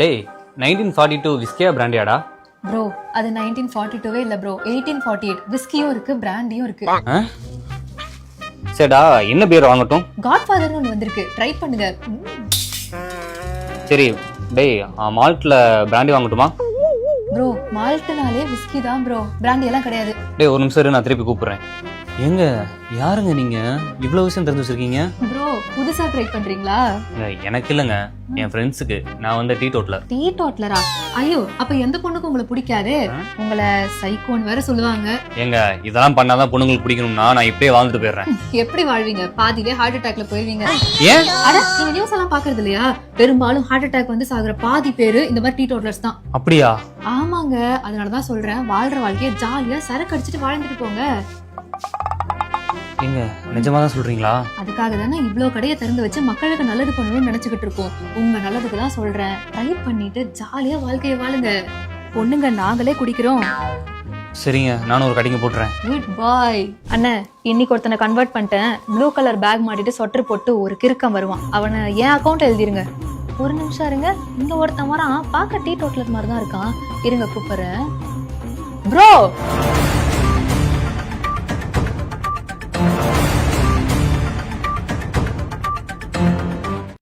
டேய் nineteen forty two விஸ்கியா பிராண்டியாடா ப்ரோ அது நைன்டீன் ஃபார்ட்டி டூவே இல்லை ப்ரோ எயிட்டீன் ஃபார்ட்டி எயிட் விஸ்கியும் இருக்கு பிராண்டியும் இருக்கு. சரிடா என்ன பேர் வாங்கட்டும்? காட் ஃபாதர்னு ஒன்று வந்திருக்கு. ட்ரை பண்ணுங்க. சரி டேய் மால்ட்டில் பிராண்டி வாங்கட்டுமா? ப்ரோ மால்ட்டுனாலே விஸ்கி தான் ப்ரோ பிராண்டி எல்லாம் கிடையாது. டேய் ஒரு நிமிஷம் இரு, நான் திருப்பி கூப்பிடுறேன். ஏங்க யாருங்க நீங்க? இவ்வளவு விஷயம் தெரிஞ்சு வச்சிருக்கீங்க? ப்ரோ புதுசா ட்ரை பண்றீங்களா? எனக்கு இல்லைங்க. என் ஃப்ரெண்ட்ஸுக்கு நான் வந்து டீ டோட்டில் டீ டோட்லரா ஐயோ அப்ப எந்த பொண்ணுக்கு உங்களை பிடிக்காது? உங்களை சைக்கோன்னு வேற சொல்லுவாங்க. ஏங்க இதெல்லாம் பண்ணாதான் பொண்ணுங்களுக்கு பிடிக்கணும்னா நான் இப்படியே வாழ்ந்துட்டு போயிடுறேன். எப்படி வாழ்வீங்க? பாதியிலே ஹார்ட் அட்டாக்ல போயிருவீங்க. ஏன்? அட நீங்க நியூஸ் எல்லாம் பாக்குறது இல்லையா? பெரும்பாலும் ஹார்ட் அட்டாக் வந்து சாகுற பாதி பேரு இந்த மாதிரி டீ டோட்லர்ஸ் தான். அப்படியா? ஆமாங்க அதனாலதான் சொல்றேன். வாழ்ற வாழ்க்கைய ஜாலியா சரக்கு அடிச்சிட்டு வாழ்ந்துட்டு போங்க. ஏங்க நிஜமா தான் சொல்றீங்களா? அதுக்காக தானே இவ்ளோ கடையை திறந்து வச்சு மக்களுக்கு நல்லது பண்ணணும்னு நினைச்சுக்கிட்டு இருக்கோம். உங்க நல்லதுக்கு தான் சொல்றேன். ட்ரை பண்ணிட்டு ஜாலியா வாழ்க்கைய வாழுங்க. பொண்ணுங்க நாங்களே குடிக்கிறோம். சரிங்க நானும் ஒரு கடைக்கு போட்டுறேன். குட் பாய் அண்ணே இன்னைக்கு ஒருத்தனை கன்வெர்ட் பண்ணிட்டேன். ப்ளூ கலர் பேக் மாட்டிட்டு சொட்டர் போட்டு ஒரு கிறுக்கம் வருவான். அவனை என் அக்கௌண்ட் எழுதிருங்க. ஒரு நிமிஷம் இருங்க. இங்க ஒருத்தன் வரான். பார்க்க டீ டோட்டலர் மாதிரி தான் இருக்கான். இருங்க கூப்பிடுறேன். Bro